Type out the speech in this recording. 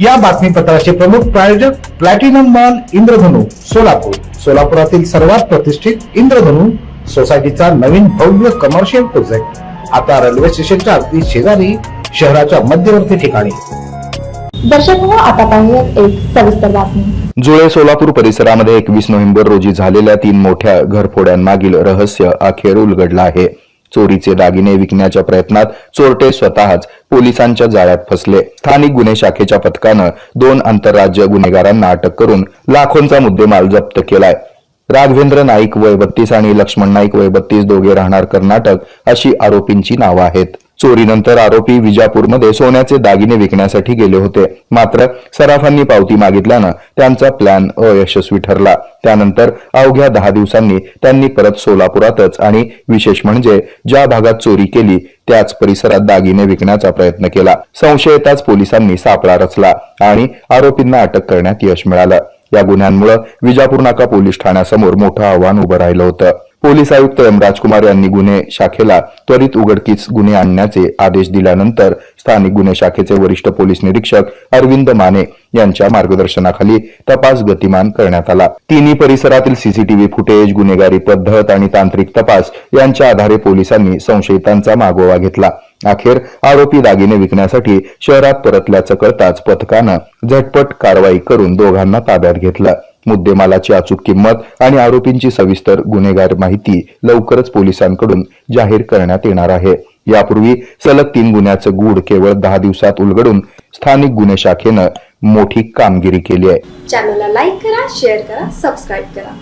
या बातमीपत्राचे प्रमुख प्रायोजक प्लॅटिनम मॉल इंद्रधनु सोलापूर. सोलापुरातील सर्वात प्रतिष्ठित इंद्रधनु सोसायटीचा नवीन भव्य कमर्शियल प्रोजेक्ट आता रेल्वे स्टेशनच्या अगदी शेजारी शहराच्या मध्यवर्ती ठिकाणी. दर्शक हो आता पाहूयात एक सविस्तर बातमी. जुळे सोलापूर परिसरामध्ये एकवीस नोव्हेंबर रोजी झालेल्या तीन मोठ्या घरफोड्यांमागील रहस्य अखेर उलगडलं आहे. चोरीचे दागिने विकण्याच्या प्रयत्नात चोरटे स्वतःच पोलिसांच्या जाळ्यात फसले. स्थानिक गुन्हे शाखेच्या पथकानं दोन आंतरराज्य गुन्हेगारांना अटक करून लाखोंचा मुद्देमाल जप्त केलाय. राघवेंद्र नाईक वय बत्तीस आणि लक्ष्मण नाईक वय बत्तीस दोघे राहणार कर्नाटक अशी आरोपींची नावं आहेत. चोरीनंतर आरोपी विजापूरमध्ये सोन्याचे दागिने विकण्यासाठी गेले होते. मात्र सराफांनी पावती मागितल्यानं त्यांचा प्लॅन अयशस्वी ठरला. त्यानंतर अवघ्या दहा दिवसांनी त्यांनी परत सोलापुरातच आणि विशेष म्हणजे ज्या भागात चोरी केली त्याच परिसरात दागिने विकण्याचा प्रयत्न केला. संशयताच पोलिसांनी सापळा रचला आणि आरोपींना अटक करण्यात यश मिळालं. या गुन्ह्यांमुळे विजापूर नाका पोलीस ठाण्यासमोर मोठं आव्हान उभं राहिलं होतं. पोलीस आयुक्त एम. राजकुमार यांनी गुन्हे शाखेला त्वरित उघडकीस गुन्हे आणण्याचे आदेश दिल्यानंतर स्थानिक गुन्हे शाखेचे वरिष्ठ पोलीस निरीक्षक अरविंद माने यांच्या मार्गदर्शनाखाली तपास गतिमान करण्यात आला. तिन्ही परिसरातील सीसीटीव्ही फुटेज गुन्हेगारी पद्धत आणि तांत्रिक तपास यांच्या आधारे पोलिसांनी संशयितांचा मागोवा घेतला. अखेर आरोपी दागिने विकण्यासाठी शहरात परतल्याचं कळताच पथकानं झटपट कारवाई करून दोघांना ताब्यात घेतलं. मुद्देमालाची अचूक किंमत आणि आरोपींची सविस्तर गुन्हेगार माहिती लवकरच पोलिसांकडून जाहीर करण्यात येणार आहे. यापूर्वी सलग तीन गुन्ह्याचं गूढ केवळ दहा दिवसात उलगडून स्थानिक गुन्हे शाखेनं मोठी कामगिरी केली आहे. चॅनलला लाईक करा शेअर करा सबस्क्राईब करा.